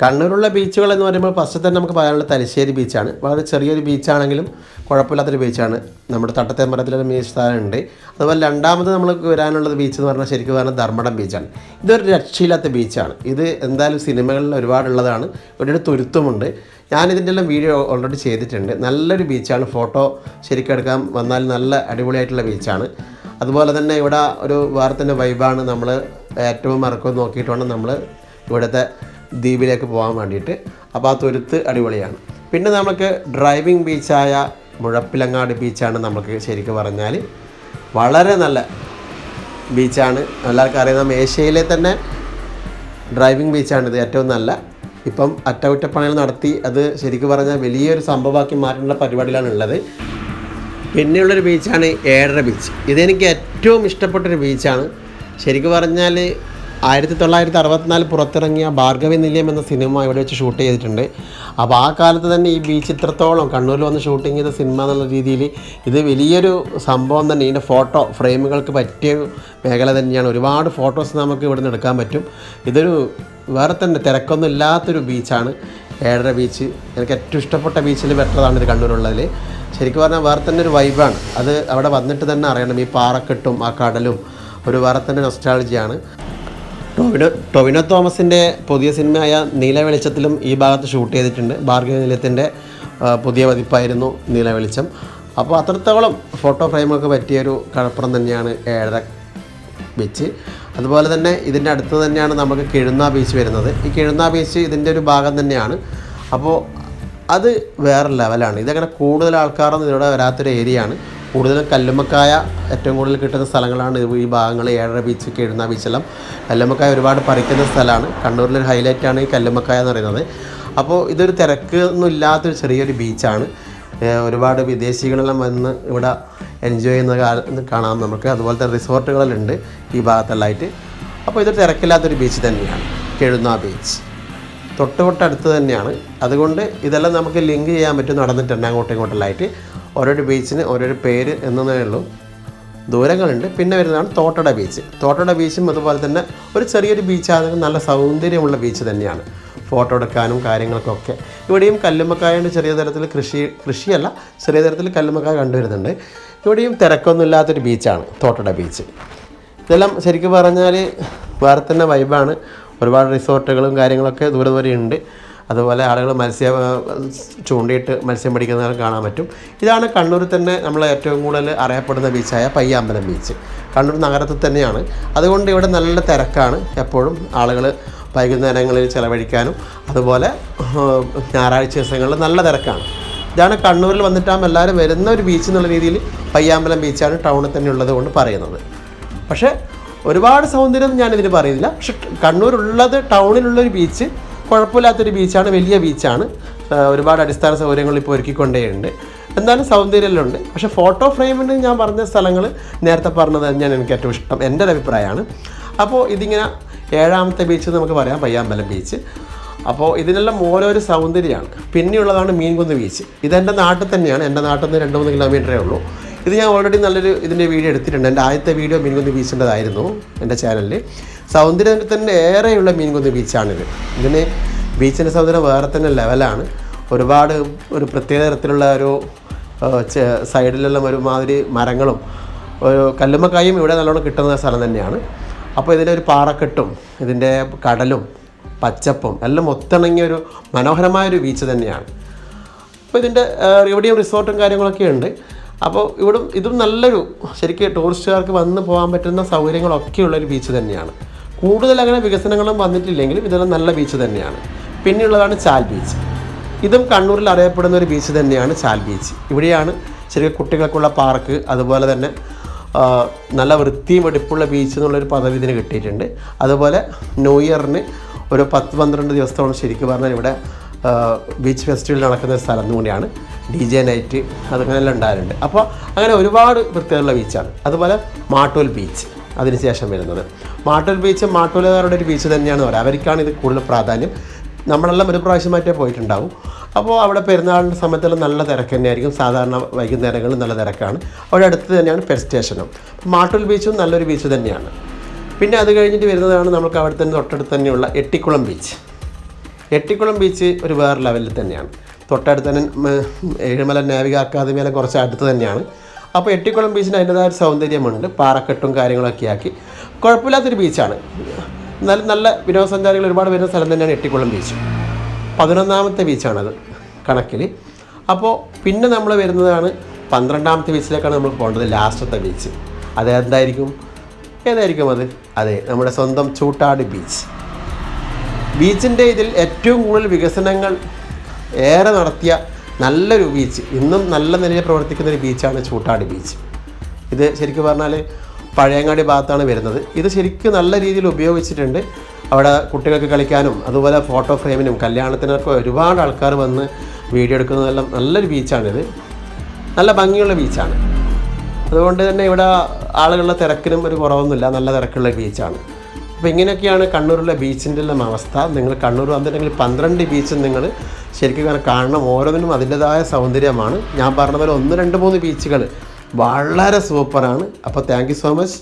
കണ്ണൂരുള്ള ബീച്ചുകൾ എന്ന് പറയുമ്പോൾ ഫസ്റ്റ് തന്നെ നമുക്ക് പറയാനുള്ള തലശ്ശേരി ബീച്ചാണ് വളരെ ചെറിയൊരു ബീച്ചാണെങ്കിലും കുഴപ്പമില്ലാത്തൊരു ബീച്ചാണ് നമ്മുടെ തട്ടത്തെ മരത്തിലൊരു ബീച്ച് സ്ഥാനമുണ്ട് അതുപോലെ രണ്ടാമത് നമ്മൾ വരാനുള്ളത് ബീച്ച് എന്ന് പറഞ്ഞാൽ ശരിക്കും പറഞ്ഞാൽ ധർമ്മടം ബീച്ചാണ് ഇതൊരു രക്ഷയില്ലാത്ത ബീച്ചാണ് ഇത് എന്തായാലും സിനിമകളിൽ ഒരുപാടുള്ളതാണ്. ഇവിടെ ഒരു തുരുത്തുമുണ്ട്. ഞാനിതിന്റെ എല്ലാം വീഡിയോ ഓൾറെഡി ചെയ്തിട്ടുണ്ട്. നല്ലൊരു ബീച്ചാണ് ഫോട്ടോ ശരിക്കും എടുക്കാൻ വന്നാൽ നല്ല അടിപൊളിയായിട്ടുള്ള ബീച്ചാണ് അതുപോലെ തന്നെ ഇവിടെ ഒരു വേറെ തന്നെ വൈബാണ് നമ്മൾ ഏറ്റവും മറക്കം നോക്കിയിട്ട് വേണം നമ്മൾ ഇവിടുത്തെ ദ്വീപിലേക്ക് പോകാൻ വേണ്ടിയിട്ട് അപ്പോൾ ആ തുരുത്ത് അടിപൊളിയാണ്. പിന്നെ നമുക്ക് ഡ്രൈവിംഗ് ബീച്ചായ മുഴപ്പിലങ്ങാട് ബീച്ചാണ് നമുക്ക് ശരിക്കും പറഞ്ഞാൽ വളരെ നല്ല ബീച്ചാണ് എല്ലാവർക്കും അറിയാം ഏഷ്യയിലെ തന്നെ ഡ്രൈവിംഗ് ബീച്ചാണ് ഇത് ഏറ്റവും നല്ല. ഇപ്പം അറ്റകുറ്റപ്പണികൾ നടത്തി അത് ശരിക്കും പറഞ്ഞാൽ വലിയൊരു സംഭവമാക്കി മാറ്റുന്ന പരിപാടിയിലാണ് ഉള്ളത്. പിന്നെയുള്ളൊരു ബീച്ചാണ് ഏഴര ബീച്ച് ഇതെനിക്ക് ഏറ്റവും ഇഷ്ടപ്പെട്ടൊരു ബീച്ചാണ് ശരിക്കും പറഞ്ഞാൽ ആയിരത്തി തൊള്ളായിരത്തി അറുപത്തിനാല് പുറത്തിറങ്ങിയ ഭാർഗവി നിലയം എന്ന സിനിമ ഇവിടെ വെച്ച് ഷൂട്ട് ചെയ്തിട്ടുണ്ട്. അപ്പോൾ ആ കാലത്ത് തന്നെ ഈ ബീച്ച് ഇത്രത്തോളം കണ്ണൂരിൽ വന്ന് ഷൂട്ടിംഗ് ചെയ്ത സിനിമ എന്നുള്ള രീതിയിൽ ഇത് വലിയൊരു സംഭവം തന്നെ. ഇതിന്റെ ഫോട്ടോ ഫ്രെയിമുകൾക്ക് പറ്റിയ മേഖല തന്നെയാണ്. ഒരുപാട് ഫോട്ടോസ് നമുക്ക് ഇവിടെ നിന്ന് എടുക്കാൻ പറ്റും. ഇതൊരു വേറെ തന്നെ തിരക്കൊന്നും ഇല്ലാത്തൊരു ബീച്ചാണ്. ഏഴര ബീച്ച്. എനിക്ക് ഏറ്റവും ഇഷ്ടപ്പെട്ട ബീച്ചിൽ പെട്ടതാണ് ഇത് കണ്ണൂരുള്ളതിൽ. ശരിക്കും പറഞ്ഞാൽ വേറെ തന്നെ ഒരു വൈബാണ്. അത് അവിടെ വന്നിട്ട് തന്നെ അറിയണം. ഈ പാറക്കെട്ടും ആ കടലും ഒരു വേറെ തന്നെ നൊസ്റ്റാളജിയാണ് ടൊവിനോ ടൊവിനോ തോമസിന്റെ പുതിയ സിനിമയായ നീല വെളിച്ചത്തിലും ഈ ഭാഗത്ത് ഷൂട്ട് ചെയ്തിട്ടുണ്ട്. ഭാർഗവ നിലയത്തിന്റെ പുതിയ പതിപ്പായിരുന്നു നീല വെളിച്ചം. അപ്പോൾ അത്രത്തോളം ഫോട്ടോ ഫ്രെയിമൊക്കെ പറ്റിയൊരു കടപ്പുറം തന്നെയാണ് ഏഴര ബീച്ച്. അതുപോലെ തന്നെ ഇതിന്റെ അടുത്ത് തന്നെയാണ് നമുക്ക് കിഴുന്ന ബീച്ച് വരുന്നത്. ഈ കിഴുന്ന ബീച്ച് ഇതിന്റെ ഒരു ഭാഗം തന്നെയാണ്. അപ്പോൾ അത് വേറെ ലെവലാണ് ഇതങ്ങനെ കൂടുതൽ ആൾക്കാരൊന്നും ഇതിലൂടെ വരാത്തൊരു ഏരിയയാണ് കൂടുതലും കല്ലുമ്മക്കായ ഏറ്റവും കൂടുതൽ കിട്ടുന്ന സ്ഥലങ്ങളാണ് ഈ ഭാഗങ്ങൾ ഏഴര ബീച്ച് കിഴുന്ന ബീച്ചെല്ലാം കല്ലുമ്മക്കായ ഒരുപാട് പറിക്കുന്ന സ്ഥലമാണ്. കണ്ണൂരിലൊരു ഹൈലൈറ്റാണ് ഈ കല്ലുമ്മക്കായ എന്ന് പറയുന്നത്. അപ്പോൾ ഇതൊരു തിരക്ക് ഒന്നും ഇല്ലാത്തൊരു ചെറിയൊരു ബീച്ചാണ് ഒരുപാട് വിദേശികളെല്ലാം വന്ന് ഇവിടെ എൻജോയ് ചെയ്യുന്ന കാണാം നമുക്ക്. അതുപോലെ തന്നെ റിസോർട്ടുകളുണ്ട് ഈ ഭാഗത്തെല്ലാമായിട്ട് അപ്പോൾ ഇതൊരു തിരക്കില്ലാത്തൊരു ബീച്ച് തന്നെയാണ്. കെഴുന്ന ബീച്ച് തൊട്ട് തൊട്ടടുത്ത് തന്നെയാണ്. അതുകൊണ്ട് ഇതെല്ലാം നമുക്ക് ലിങ്ക് ചെയ്യാൻ പറ്റും നടന്നിട്ടുണ്ട് അങ്ങോട്ടും ഇങ്ങോട്ടെല്ലായിട്ട് ഓരോരോ ബീച്ചിന് ഓരോരോ പേര് എന്നതേ ഉള്ളൂ. ദൂരങ്ങളുണ്ട്. പിന്നെ വരുന്നതാണ് തോട്ടട ബീച്ച്. തോട്ടട ബീച്ചും അതുപോലെ തന്നെ ഒരു ചെറിയൊരു ബീച്ചാണെങ്കിൽ നല്ല സൗന്ദര്യമുള്ള ബീച്ച് തന്നെയാണ്. ഫോട്ടോ എടുക്കാനും കാര്യങ്ങൾക്കൊക്കെ. ഇവിടെയും കല്ലുമ്മക്കായുണ്ട് ചെറിയ തരത്തിൽ കൃഷി കൃഷിയല്ല ചെറിയ തരത്തിൽ കല്ലുമ്മക്കായ കണ്ടുവരുന്നുണ്ട്. ഇവിടെയും തിരക്കൊന്നുമില്ലാത്തൊരു ബീച്ചാണ് തോട്ടട ബീച്ച് ഇതെല്ലാം ശരിക്കും പറഞ്ഞാൽ വേറെ തന്നെ വൈബാണ് ഒരുപാട് റിസോർട്ടുകളും കാര്യങ്ങളൊക്കെ ദൂരെ ദൂരെ ഉണ്ട്. അതുപോലെ ആളുകൾ മത്സ്യ ചൂണ്ടിയിട്ട് മത്സ്യം പിടിക്കുന്നവർ കാണാൻ പറ്റും. ഇതാണ് കണ്ണൂരിൽ തന്നെ നമ്മൾ ഏറ്റവും കൂടുതൽ അറിയപ്പെടുന്ന ബീച്ചായ പയ്യാമ്പലം ബീച്ച്. കണ്ണൂർ നഗരത്തിൽ തന്നെയാണ്. അതുകൊണ്ട് ഇവിടെ നല്ല തിരക്കാണ് എപ്പോഴും ആളുകൾ വൈകുന്നേരങ്ങളിൽ ചിലവഴിക്കാനും അതുപോലെ ഞായറാഴ്ച ദിവസങ്ങളിൽ നല്ല തിരക്കാണ്. ഇതാണ് കണ്ണൂരിൽ വന്നിട്ടാകുമ്പോൾ എല്ലാവരും വരുന്ന ഒരു ബീച്ച് എന്നുള്ള രീതിയിൽ പയ്യാമ്പലം ബീച്ചാണ് ടൗണിൽ തന്നെ ഉള്ളത് കൊണ്ട് പറയുന്നത്. പക്ഷേ ഒരുപാട് സൗന്ദര്യം ഞാനിതിന് പറയുന്നില്ല. പക്ഷെ കണ്ണൂരുള്ളത് ടൗണിലുള്ളൊരു ബീച്ച് കുഴപ്പമില്ലാത്തൊരു ബീച്ചാണ് വലിയ ബീച്ചാണ്. ഒരുപാട് അടിസ്ഥാന സൗകര്യങ്ങൾ ഇപ്പോൾ ഒരുക്കിക്കൊണ്ടേയുണ്ട്. എന്തായാലും സൗന്ദര്യമെല്ലാം പക്ഷേ ഫോട്ടോ ഫ്രെയിമിന് ഞാൻ പറഞ്ഞ സ്ഥലങ്ങൾ നേരത്തെ പറഞ്ഞത് തന്നെയാണ് എനിക്ക് ഏറ്റവും ഇഷ്ടം. എന്റെ ഒരു അഭിപ്രായമാണ്. അപ്പോൾ ഇതിങ്ങനെ ഏഴാമത്തെ ബീച്ച് നമുക്ക് പറയാം പയ്യാമ്പലം ബീച്ച്. അപ്പോൾ ഇതിനെല്ലാം ഓരോരോ സൗന്ദര്യമാണ്. പിന്നെയുള്ളതാണ് മീൻകുന്ന് ബീച്ച്. ഇതെന്റെ നാട്ടിൽ തന്നെയാണ്. എന്റെ നാട്ടിൽ നിന്ന് രണ്ട് മൂന്ന് കിലോമീറ്ററേ ഉള്ളൂ. ഇത് ഞാൻ ഓൾറെഡി നല്ലൊരു ഇതിന്റെ വീഡിയോ എടുത്തിട്ടുണ്ട്. എന്റെ ആദ്യത്തെ വീഡിയോ മീൻകുന്ന് ബീച്ചിന്റെതായിരുന്നു എന്റെ ചാനലിൽ. സൗന്ദര്യത്തിന്റെ ഏറെയുള്ള മീൻകുന്ന് ബീച്ചാണിത്. ഇതിന് ബീച്ചിന്റെ സൗന്ദര്യം വേറെ തന്നെ ലെവലാണ്. ഒരുപാട് ഒരു പ്രത്യേക തരത്തിലുള്ള ഒരു സൈഡിലെല്ലാം ഒരുമാതിരി മരങ്ങളും ഒരു കല്ലുമ്മക്കായും ഇവിടെ നല്ലോണം കിട്ടുന്ന സ്ഥലം തന്നെയാണ്. അപ്പോൾ ഇതിന്റെ ഒരു പാറക്കെട്ടും ഇതിന്റെ കടലും പച്ചപ്പും എല്ലാം ഒത്തിണങ്ങിയ ഒരു മനോഹരമായ ഒരു ബീച്ച് തന്നെയാണ്. അപ്പോൾ ഇതിന്റെ ഇവിടെയും റിസോർട്ടും കാര്യങ്ങളൊക്കെ ഉണ്ട്. അപ്പോൾ ഇവിടും ഇതും നല്ലൊരു ശരിക്കും ടൂറിസ്റ്റുകാർക്ക് വന്ന് പോകാൻ പറ്റുന്ന സൗകര്യങ്ങളൊക്കെ ഉള്ളൊരു ബീച്ച് തന്നെയാണ്. കൂടുതൽ അങ്ങനെ വികസനങ്ങളും വന്നിട്ടില്ലെങ്കിലും ഇതെല്ലാം നല്ല ബീച്ച് തന്നെയാണ്. പിന്നെയുള്ളതാണ് ചാൽ ബീച്ച് ഇതും കണ്ണൂരിൽ അറിയപ്പെടുന്ന ഒരു ബീച്ച് തന്നെയാണ് ചാൽ ബീച്ച് ഇവിടെയാണ് ശരിക്കും കുട്ടികൾക്കുള്ള പാർക്ക് അതുപോലെ തന്നെ നല്ല വൃത്തിയും വെടിപ്പുള്ള ബീച്ച് എന്നുള്ളൊരു പദവി ഇതിന് കിട്ടിയിട്ടുണ്ട്. അതുപോലെ ന്യൂ ഇയറിന് ഒരു പത്ത് പന്ത്രണ്ട് ദിവസത്തോളം ശരിക്കും പറഞ്ഞാൽ ഇവിടെ ബീച്ച് ഫെസ്റ്റിവൽ നടക്കുന്ന സ്ഥലം കൂടിയാണ്. ഡി ജെ നൈറ്റ് അതങ്ങനെല്ലാം ഉണ്ടാകാറുണ്ട്. അപ്പോൾ അങ്ങനെ ഒരുപാട് വൃത്തിയുള്ള ബീച്ചാണ് അതുപോലെ മാട്ടൂൽ ബീച്ച് അതിനുശേഷം വരുന്നത്. മാട്ടൂൽ ബീച്ച് മാട്ടൂലുകാരുടെ ഒരു ബീച്ച് തന്നെയാണ് പറയുക അവർക്കാണ് ഇത് കൂടുതൽ പ്രാധാന്യം. നമ്മളെല്ലാം ഒരു പ്രാവശ്യം മാറ്റേ പോയിട്ടുണ്ടാവും. അപ്പോൾ അവിടെ പെരുന്നാളിന്റെ സമയത്തെല്ലാം നല്ല തിരക്ക് തന്നെയായിരിക്കും. സാധാരണ വൈകുന്നേരങ്ങളിൽ നല്ല തിരക്കാണ്. അവിടെ അടുത്ത് തന്നെയാണ് പെർ സ്റ്റേഷനും മാട്ടൂൽ ബീച്ചും നല്ലൊരു ബീച്ച് തന്നെയാണ്. പിന്നെ അത് കഴിഞ്ഞിട്ട് വരുന്നതാണ് നമുക്ക് അവിടെ തന്നെ തൊട്ടടുത്ത് തന്നെയുള്ള എട്ടിക്കുളം ബീച്ച്. എട്ടിക്കുളം ബീച്ച് ഒരു വേറെ ലെവലിൽ തന്നെയാണ്. തൊട്ടടുത്ത് തന്നെ ഏഴുമല നാവിക അക്കാദമിയെല്ലാം കുറച്ച് അടുത്ത് തന്നെയാണ്. അപ്പോൾ എട്ടിക്കുളം ബീച്ചിന് അതിന്റെതായ ഒരു സൗന്ദര്യമുണ്ട് പാറക്കെട്ടും കാര്യങ്ങളൊക്കെ ആക്കി. കുഴപ്പമില്ലാത്തൊരു ബീച്ചാണ് നല്ല നല്ല വിനോദസഞ്ചാരികൾ ഒരുപാട് വരുന്ന സ്ഥലം തന്നെയാണ് എട്ടിക്കുളം ബീച്ച് പതിനൊന്നാമത്തെ ബീച്ചാണത് കണക്കിൽ. അപ്പോൾ പിന്നെ നമ്മൾ വരുന്നതാണ് പന്ത്രണ്ടാമത്തെ ബീച്ചിലേക്കാണ് നമ്മൾ പോകേണ്ടത് ലാസ്റ്റത്തെ ബീച്ച് അതെന്തായിരിക്കും? ഏതായിരിക്കും അത്? അതെ നമ്മുടെ സ്വന്തം ചൂട്ടാട് ബീച്ച് ബീച്ചിന്റെ ഇതിൽ ഏറ്റവും കൂടുതൽ വികസനങ്ങൾ ഏറെ നടത്തിയ നല്ലൊരു ബീച്ച് ഇന്നും നല്ല നിലയിൽ പ്രവർത്തിക്കുന്ന ഒരു ബീച്ചാണ് ചൂട്ടാട് ബീച്ച് ഇത് ശരിക്കും പറഞ്ഞാൽ പഴയങ്ങാടി ഭാഗത്താണ് വരുന്നത്. ഇത് ശരിക്കും നല്ല രീതിയിൽ ഉപയോഗിച്ചിട്ടുണ്ട്. അവിടെ കുട്ടികൾക്ക് കളിക്കാനും അതുപോലെ ഫോട്ടോ ഫ്രെയിമിനും കല്യാണത്തിനൊക്കെ ഒരുപാട് ആൾക്കാർ വന്ന് വീഡിയോ എടുക്കുന്നതെല്ലാം നല്ലൊരു ബീച്ചാണിത് നല്ല ഭംഗിയുള്ള ബീച്ചാണ് അതുകൊണ്ട് തന്നെ ഇവിടെ ആളുകളുടെ തിരക്കിനും ഒരു കുറവൊന്നുമില്ല. നല്ല തിരക്കുള്ള ബീച്ചാണ് അപ്പോൾ ഇങ്ങനെയൊക്കെയാണ് കണ്ണൂരിലെ ബീച്ചിന്റെ എല്ലാം അവസ്ഥ. നിങ്ങൾ കണ്ണൂർ വന്നിട്ടുണ്ടെങ്കിൽ പന്ത്രണ്ട് ബീച്ചും നിങ്ങൾ ശരിക്കും കാണണം. ഓരോന്നിനും അതിന്റെതായ സൗന്ദര്യമാണ്. ഞാൻ പറഞ്ഞ പോലെ ഒന്ന് രണ്ട് മൂന്ന് ബീച്ചുകൾ വളരെ സൂപ്പറാണ് അപ്പോൾ താങ്ക് സോ മച്ച്